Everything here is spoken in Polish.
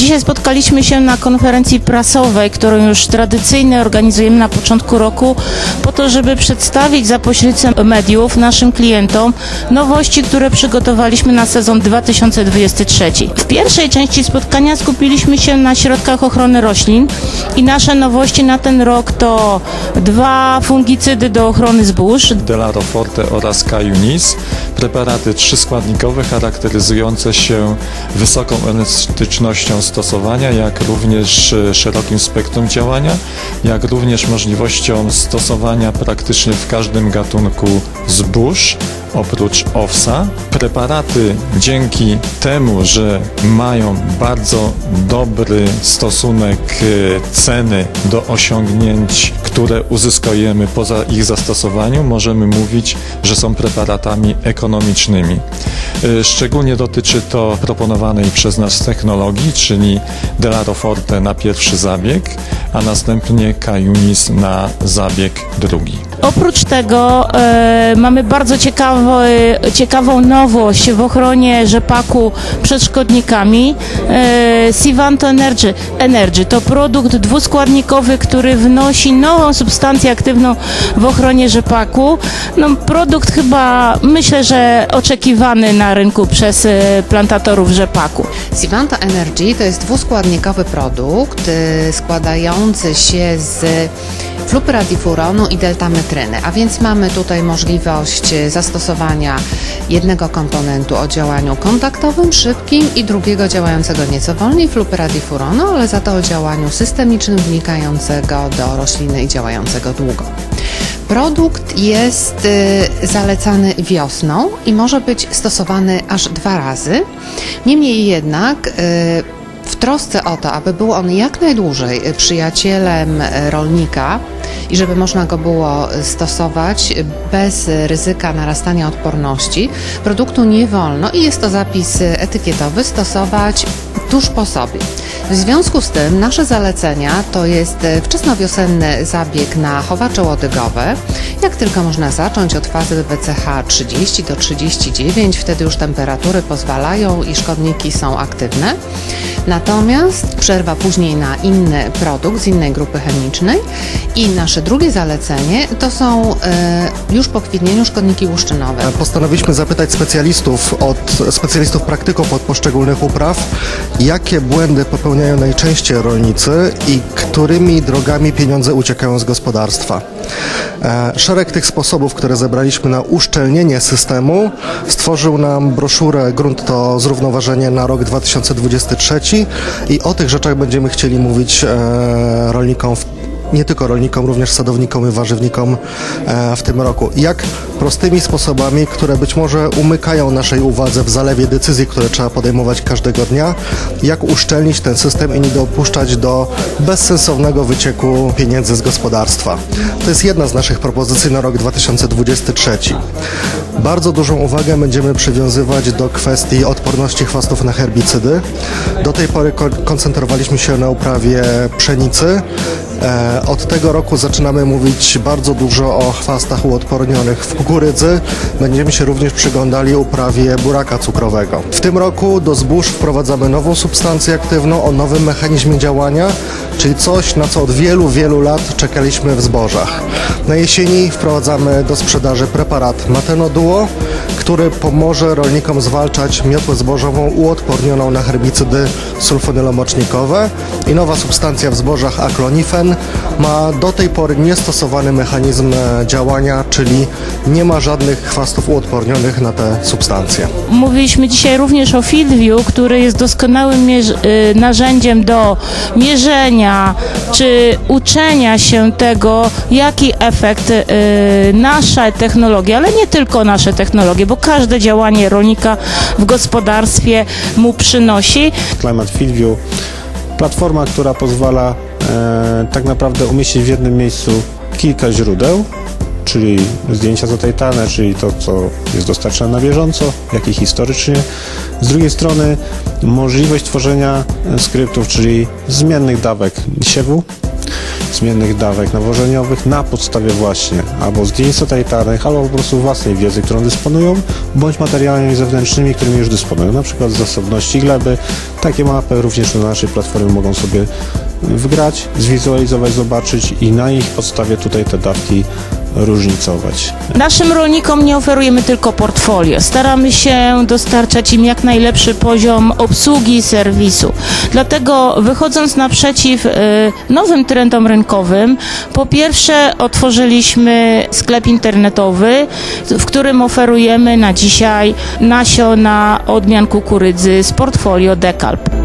Dzisiaj spotkaliśmy się na konferencji prasowej, którą już tradycyjnie organizujemy na początku roku, po to, żeby przedstawić za pośrednictwem mediów naszym klientom nowości, które przygotowaliśmy na sezon 2023. W pierwszej części spotkania skupiliśmy się na środkach ochrony roślin i nasze nowości na ten rok to dwa fungicydy do ochrony zbóż, Delaro Forte oraz Kaiunis, preparaty trzyskładnikowe charakteryzujące się wysoką elastycznością stosowania, jak również e, szerokim spektrum działania, jak również możliwością stosowania praktycznie w każdym gatunku zbóż, oprócz owsa. Preparaty dzięki temu, że mają bardzo dobry stosunek e, ceny do osiągnięć, które uzyskujemy poza ich zastosowaniu, możemy mówić, że są preparatami ekonomicznymi. E, Szczególnie dotyczy to proponowanej przez nas technologii, czyli Delaro Forte na pierwszy zabieg, a następnie Kaiunis na zabieg drugi. Oprócz tego e, mamy bardzo ciekawy, ciekawą nowość w ochronie rzepaku przed szkodnikami. E, Sivanto Energy, Energy to produkt dwuskładnikowy, który wnosi nową substancję aktywną w ochronie rzepaku. No, produkt chyba myślę, że oczekiwany na rynku przez e, plantatorów rzepaku. Sivanta Energy to jest dwuskładnikowy produkt y, składający się z flupyradifuronu i deltametryny, a więc mamy tutaj możliwość zastosowania jednego komponentu o działaniu kontaktowym, szybkim i drugiego działającego nieco wolniej flupyradifuronu, ale za to o działaniu systemicznym wnikającego do rośliny i działającego długo. Produkt jest y, zalecany wiosną i może być stosowany aż dwa razy. Niemniej jednak y, trosce o to, aby był on jak najdłużej przyjacielem y, rolnika i żeby można go było y, stosować bez ryzyka narastania odporności, produktu nie wolno i jest to zapis y, etykietowy. Stosować tuż po sobie. W związku z tym nasze zalecenia to jest e, wczesnowiosenny zabieg na chowacze łodygowe. Jak tylko można zacząć od fazy WCH 30 do 39, wtedy już temperatury pozwalają i szkodniki są aktywne. Natomiast przerwa później na inny produkt z innej grupy chemicznej i nasze drugie zalecenie to są e, już po kwitnieniu szkodniki łuszczynowe. Postanowiliśmy zapytać specjalistów od specjalistów praktyków od poszczególnych upraw, jakie błędy popełniają najczęściej rolnicy i którymi drogami pieniądze uciekają z gospodarstwa. E, Szereg tych sposobów, które zebraliśmy na uszczelnienie systemu, stworzył nam broszurę Grunt to zrównoważenie na rok 2023 i o tych rzeczach będziemy chcieli mówić e, rolnikom w nie tylko rolnikom, również sadownikom i warzywnikom e, w tym roku. Jak prostymi sposobami, które być może umykają naszej uwadze w zalewie decyzji, które trzeba podejmować każdego dnia, jak uszczelnić ten system i nie dopuszczać do bezsensownego wycieku pieniędzy z gospodarstwa. To jest jedna z naszych propozycji na rok 2023. Bardzo dużą uwagę będziemy przywiązywać do kwestii odporności chwastów na herbicydy. Do tej pory ko- koncentrowaliśmy się na uprawie pszenicy. E, Od tego roku zaczynamy mówić bardzo dużo o chwastach uodpornionych w kukurydzy. Będziemy się również przyglądali uprawie buraka cukrowego. W tym roku do zbóż wprowadzamy nową substancję aktywną o nowym mechanizmie działania, czyli coś, na co od wielu, wielu lat czekaliśmy w zbożach. Na jesieni wprowadzamy do sprzedaży preparat Matenoduo, który pomoże rolnikom zwalczać miotłę zbożową uodpornioną na herbicydy sulfonylomocznikowe i nowa substancja w zbożach aklonifen ma do tej pory niestosowany mechanizm e, działania, czyli nie ma żadnych chwastów uodpornionych na te substancje. Mówiliśmy dzisiaj również o FieldView, który jest doskonałym y, narzędziem do mierzenia czy uczenia się tego, jaki efekt y, nasze technologie, ale nie tylko nasze technologie, bo każde działanie rolnika w gospodarstwie mu przynosi. Climate Field View. Platforma, która pozwala e, tak naprawdę umieścić w jednym miejscu kilka źródeł, czyli zdjęcia zatejtane, czyli to, co jest dostarczane na bieżąco, jak i historycznie. Z drugiej strony możliwość tworzenia skryptów, czyli zmiennych dawek siewu zmiennych dawek nawożeniowych na podstawie właśnie albo zdjęć satelitarnych, albo po prostu własnej wiedzy, którą dysponują, bądź materiałami zewnętrznymi, którymi już dysponują, na przykład zasobności gleby. Takie mapy również na naszej platformie mogą sobie wgrać, zwizualizować, zobaczyć i na ich podstawie tutaj te dawki różnicować. Naszym rolnikom nie oferujemy tylko portfolio. Staramy się dostarczać im jak najlepszy poziom obsługi i serwisu. Dlatego wychodząc naprzeciw y, nowym trendom rynkowym, po pierwsze otworzyliśmy sklep internetowy, w którym oferujemy na dzisiaj nasiona odmian kukurydzy z portfolio Decalb.